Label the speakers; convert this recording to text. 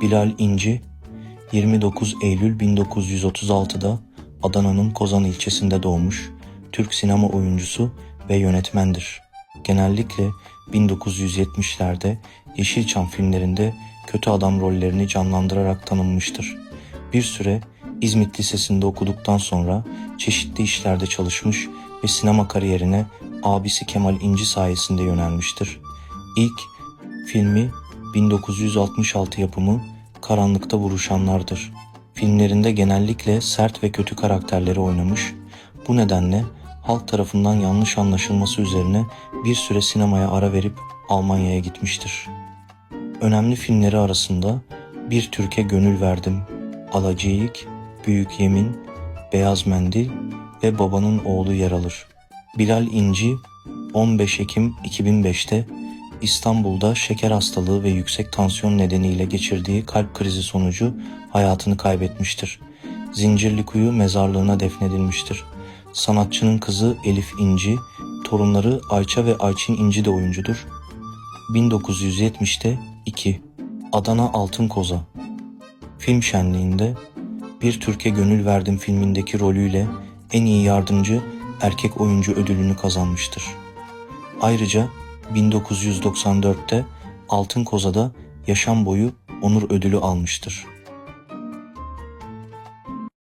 Speaker 1: Bilal İnci 29 Eylül 1936'da Adana'nın Kozan ilçesinde doğmuş Türk sinema oyuncusu ve yönetmendir. Genellikle 1970'lerde Yeşilçam filmlerinde kötü adam rollerini canlandırarak tanınmıştır. Bir süre İzmit Lisesi'nde okuduktan sonra çeşitli işlerde çalışmış ve sinema kariyerine abisi Kemal İnci sayesinde yönelmiştir. İlk filmi 1966 yapımı Karanlıkta Vuruşanlardır. Filmlerinde genellikle sert ve kötü karakterleri oynamış. Bu nedenle halk tarafından yanlış anlaşılması üzerine bir süre sinemaya ara verip Almanya'ya gitmiştir. Önemli filmleri arasında Bir Türk'e Gönül Verdim, Alacıyık, Büyük Yemin, Beyaz Mendil ve Babanın Oğlu yer alır. Bilal İnci 15 Ekim 2005'te İstanbul'da şeker hastalığı ve yüksek tansiyon nedeniyle geçirdiği kalp krizi sonucu hayatını kaybetmiştir. Zincirlikuyu mezarlığına defnedilmiştir. Sanatçının kızı Elif İnci, torunları Ayça ve Ayçin İnci de oyuncudur. 1970'te 2. Adana Altın Koza Film şenliğinde Bir Türkiye Gönül Verdim filmindeki rolüyle en iyi yardımcı erkek oyuncu ödülünü kazanmıştır. Ayrıca 1994'te Altın Koza'da yaşam boyu onur ödülü almıştır.